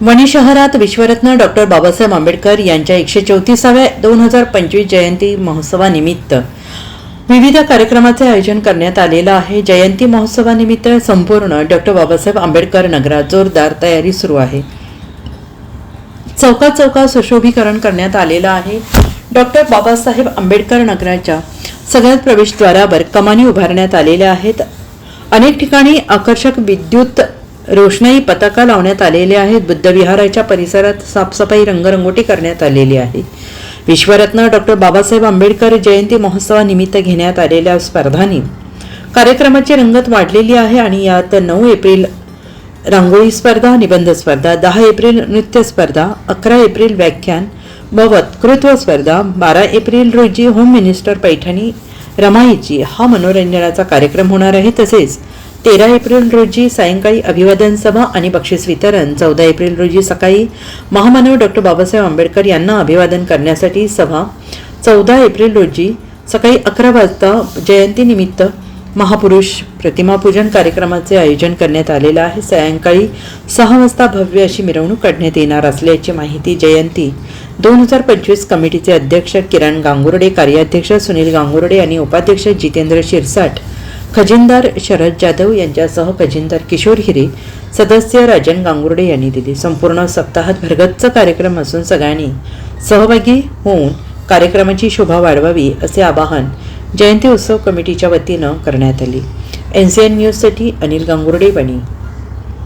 वणी शहरात विश्वरत्न डॉक्टर बाबासाहेब आंबेडकर यांच्या एकशे चौतीसाव्या दोन हजार पंचवीस जयंती महोत्सवानिमित्त. विविध कार्यक्रमाचे आयोजन करण्यात आलेलं आहे. जयंती महोत्सवानिमित्त संपूर्ण डॉक्टर बाबासाहेब आंबेडकर नगरात जोरदार तयारी सुरू आहे. चौकात चौकात सुशोभीकरण करण्यात आलेलं आहे. डॉक्टर बाबासाहेब आंबेडकर नगराच्या सगळ्यात प्रवेशद्वारावर कमानी उभारण्यात आलेल्या आहेत. अनेक ठिकाणी आकर्षक विद्युत रोषणाई पताका लावण्यात आलेल्या आहेत. बुद्धविहाराच्या परिसरात साफसफाई रंगरंगोटी करण्यात आलेली आहे. विश्वरत्न डॉक्टर बाबासाहेब आंबेडकर जयंती महोत्सवानिमित्त घेण्यात आलेल्या स्पर्धांनी कार्यक्रमाची रंगत वाढलेली आहे आणि यात नऊ एप्रिल रांगोळी स्पर्धा निबंध स्पर्धा दहा एप्रिल नृत्य स्पर्धा अकरा एप्रिल व्याख्यान व वक्तृत्व स्पर्धा बारा एप्रिल रोजी होम मिनिस्टर पैठणी रमाईची हा मनोरंजनाचा कार्यक्रम होणार आहे. तसेच तेरा एप्रिल रोजी सायंकाळी अभिवादन सभा आणि बक्षीस वितरण चौदा एप्रिल रोजी सकाळी महामानव डॉक्टर बाबासाहेब आंबेडकर यांना अभिवादन करण्यासाठी सभा चौदा एप्रिल रोजी सकाळी अकरा वाजता जयंतीनिमित्त महापुरुष प्रतिमापूजन कार्यक्रमाचे आयोजन करण्यात आलेलं आहे. सायंकाळी सहा वाजता भव्य अशी मिरवणूक काढण्यात येणार असल्याची माहिती जयंती दोन हजार पंचवीस कमिटीचे अध्यक्ष किरण गांगुर्डे कार्याध्यक्ष सुनील गांगुर्डे आणि उपाध्यक्ष जितेंद्र शिरसाट खजिनदार शरद जाधव यांच्यासह खजिनदार किशोर हिरे सदस्य राजन गांगुर्डे यांनी दिली. संपूर्ण सप्ताहात भरगच्च कार्यक्रम असून सगळ्यांनी सहभागी होऊन कार्यक्रमाची शोभा वाढवावी असे आवाहन जयंती उत्सव कमिटीच्या वतीनं करण्यात आले. एन सी एन न्यूजसाठी अनिल गांगुर्डे बनी